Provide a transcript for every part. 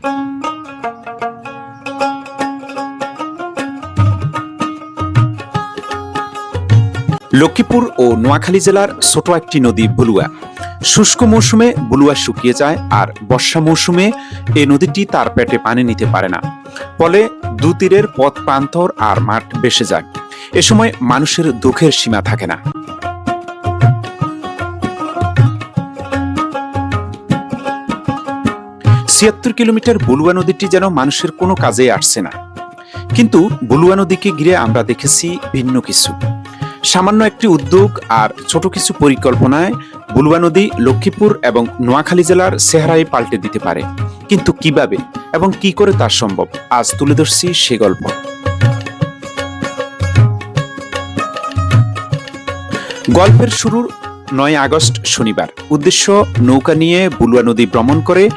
লক্ষ্মীপুর ও নোয়াখালী জেলার ছোট একটি নদী বুলুয়া। শুষ্ক মৌসুমে বুলুয়া শুকিয়ে যায় আর বর্ষা মৌসুমে এই নদীটি তার পেটে পানি নিতে পারে না। ফলে দু তীরের পথ প্রান্তর আর মাঠ বেসে যায়। এ সময় মানুষের দুঃখের সীমা থাকে না। ছিয়াত্তর কিলোমিটার বুলুয়া নদীটি যেন মানুষের কোনো কাজে আসছে না। কিন্তু বুলুয়া নদীকে ঘিরে আমরা দেখেছি ভিন্ন কিছু। সামান্য একটি উদ্যোগ আর ছোট কিছু পরিকল্পনায় বুলুয়া নদী লক্ষ্মীপুর এবং নোয়াখালী জেলার চেহারাই পাল্টে দিতে পারে। কিন্তু কীভাবে এবং কি করে তা সম্ভব, আজ তুলে ধরছি সে গল্প। গল্পের শুরুর নয় আগস্ট শনিবার। উদ্দেশ্য নৌকা নিয়ে বুলুয়া নদী ভ্রমণ করে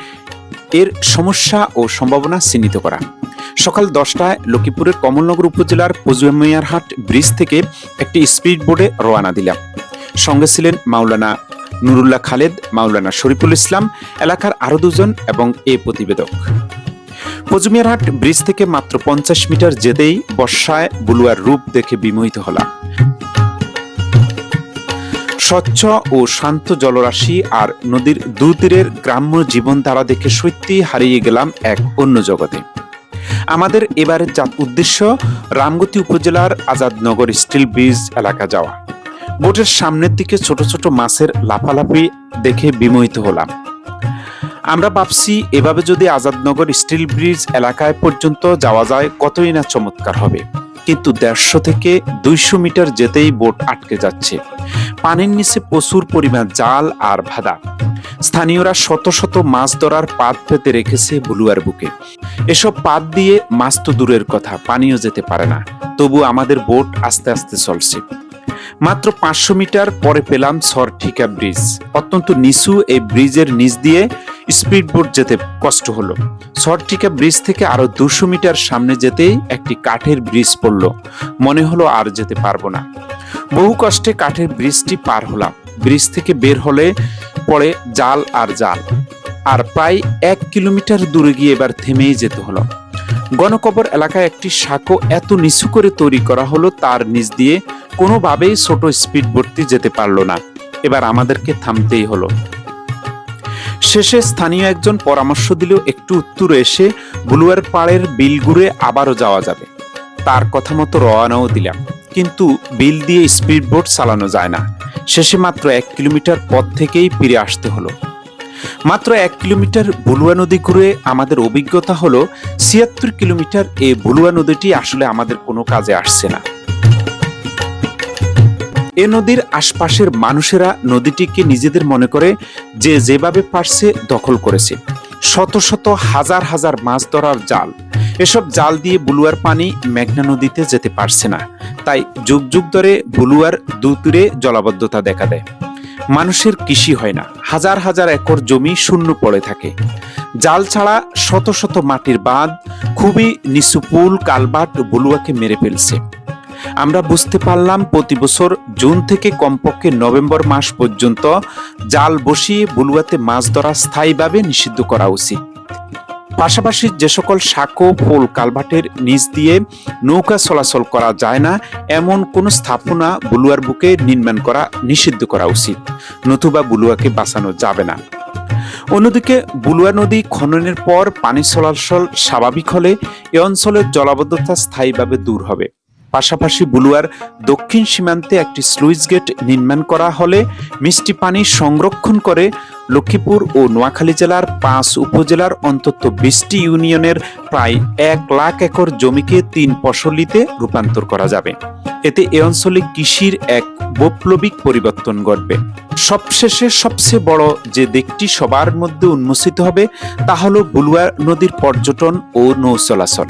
এর সমস্যা ও সম্ভাবনা চিহ্নিত করা। সকাল দশটায় লক্ষ্মীপুরের কমলনগর উপজেলার পজুয়ামিয়ারহাট ব্রিজ থেকে একটি স্পিড বোর্ডে রওনা দিলাম। সঙ্গে ছিলেন মাওলানা নুরুল্লাহ খালেদ, মাওলানা শরীফুল ইসলাম, এলাকার আরও দুজন এবং এ প্রতিবেদক। পজুমিয়ারহাট ব্রিজ থেকে মাত্র পঞ্চাশ মিটার যেতেই বর্ষায় বুলুয়ার রূপ দেখে বিমোহিত হলাম। স্বচ্ছ ও শান্ত জলরাশি আর নদীর দুতীরের গ্রাম্য জীবনধারা দেখে সত্যি হারিয়ে গেলাম এক অন্য জগতে। আমাদের এবারের যাত উদ্দেশ্য, রামগতি উপজেলার আজাদনগর স্টিল ব্রিজ এলাকা যাওয়া। বোটের সামনের দিকে ছোট ছোট মাছের লাফালাফি দেখে বিমোহিত হলাম। আমরা ভাবছি, এভাবে যদি আজাদনগর স্টিল ব্রিজ এলাকায় পর্যন্ত যাওয়া যায়, কতই না চমৎকার হবে। কিন্তু দেড়শো থেকে দুইশো মিটার যেতেই বোট আটকে যাচ্ছে। পানির নিচে প্রচুর পরিমাণ জাল আর ভাদা স্থানীয়রা শত শত মাছ ধরার পাত পেতে রেখেছে বুলুয়ার বুকে। এসব পাত দিয়ে মাছ তো দূরের কথা, পানিও যেতে পারে না। তবু আমাদের বোট আস্তে আস্তে চলছে। মাত্র পাঁচশো মিটার পরে পেলাম সরঠিকা ব্রিজ। অত্যন্ত নিচু এই ব্রিজের নিচ দিয়ে স্পিড বোট যেতে কষ্ট হলো। সরঠিকা ব্রিজ থেকে আরও দুশো মিটার সামনে যেতেই একটি কাঠের ব্রিজ পড়ল। মনে হলো আর যেতে পারব না। বহু কষ্টে কাঠের ব্রিজটি পার হলাম। ব্রিজ থেকে বের হলে পড়ে জাল আর জাল। আর প্রায় এক কিলোমিটার দূরে গিয়ে এবার থেমেই যেতে হলো। গণকবর এলাকায় একটি সাঁকো এত নিচু করে তৈরি করা হলো, তার নিচ দিয়ে কোনোভাবেই ছোট স্পিড বোটটি যেতে পারল না। এবার আমাদেরকে থামতেই হলো। শেষে স্থানীয় একজন পরামর্শ দিল একটু উত্তরে এসে বুলুয়ার পাড়ের বিল ঘুরে আবারও যাওয়া যাবে। তার কথা মতো রওয়ানাও দিলাম। কিন্তু বিল দিয়ে স্পিড বোট চালানো যায় না। শেষে মাত্র এক কিলোমিটার পথ থেকেই ফিরে আসতে হলো। মাত্র এক কিলোমিটার বুলুয়া নদী ঘুরে আমাদের অভিজ্ঞতা হলো, ছিয়াত্তর কিলোমিটার এই বুলুয়া নদীটি আসলে আমাদের কোনো কাজে আসছে না। এ নদীর আশপাশের মানুষেরা নদীটিকে নিজেদের মনে করে যে যেভাবে পারছে দখল করেছে। শত শত হাজার হাজার মাছ ধরার জাল এসব জাল দিয়ে বুলুয়ার পানি মেঘনা নদীতে যেতে পারছে না। তাই যুগ যুগ ধরে বুলুয়ার দুতীরে জলাবদ্ধতা দেখা দেয়। মানুষের কৃষি হয় না। হাজার হাজার একর জমি শূন্য পড়ে থাকে। জাল ছাড়া শত শত মাটির বাঁধ, খুবই নিচু পুল, কালবাট বুলুয়াকে মেরে ফেলছে। আমরা বুঝতে পারলাম প্রতি বছর জুন থেকে কমপক্ষে নভেম্বর মাস পর্যন্ত জাল বসিয়ে বুলুয়াতে মাছ ধরা স্থায়ীভাবে নিষিদ্ধ করা উচিত। পাশাপাশি যে সকল সাঁকো পোল কালভাটের নিচ দিয়ে নৌকা চলাচল করা যায় না, এমন কোন স্থাপনা বুলুয়ার বুকে নির্মাণ করা নিষিদ্ধ করা উচিত। নতুবা বুলুয়াকে বাঁচানো যাবে না। অন্যদিকে, বুলুয়া নদী খননের পর পানি চলাচল স্বাভাবিক হলে এ অঞ্চলের জলাবদ্ধতা স্থায়ীভাবে দূর হবে। পাশাপাশি বুলুয়ার দক্ষিণ সীমান্তে একটি স্লুইস গেট নির্মাণ করা হলে মিষ্টি পানি সংরক্ষণ করে লক্ষ্মীপুর ও নোয়াখালী জেলার পাঁচ উপজেলার অন্তত বিশটি ইউনিয়নের প্রায় এক লাখ একর জমিকে তিন ফসলিতে রূপান্তর করা যাবে। এতে এ অঞ্চলে কৃষির এক বৈপ্লবিক পরিবর্তন ঘটবে। সবশেষে সবচেয়ে বড় যে দিকটি সবার মধ্যে উন্মোচিত হবে, তা হল বুলুয়া নদীর পর্যটন ও নৌ চলাচল।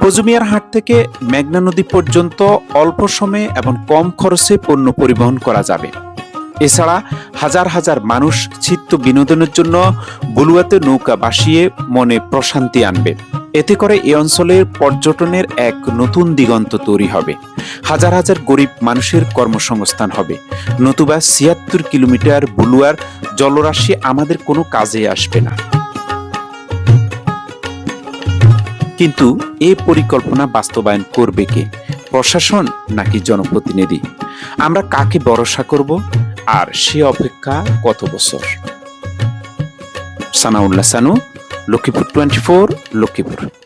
পজুমিয়ার হাট থেকে মেঘনা নদী পর্যন্ত অল্প সময়ে এবং কম খরচে পণ্য পরিবহন করা যাবে। এছাড়া হাজার হাজার মানুষ চিত্ত বিনোদনের জন্য বুলুয়াতে নৌকা বাসিয়ে মনে প্রশান্তি আনবে। এতে করে এ অঞ্চলের পর্যটনের এক নতুন দিগন্ত তৈরি হবে। হাজার হাজার গরিব মানুষের কর্মসংস্থান হবে। নতুবা ছিয়াত্তর কিলোমিটার বুলুয়ার জলরাশি আমাদের কোনো কাজে আসবে না। কিন্তু এ পরিকল্পনা বাস্তবায়ন করবে কে? প্রশাসন নাকি জনপ্রতিনিধি? আমরা কাকে ভরসা করব? আর সে অপেক্ষা কত বছর? Sanaullah Sanu Lakshmipur twenty four Lakshmipur.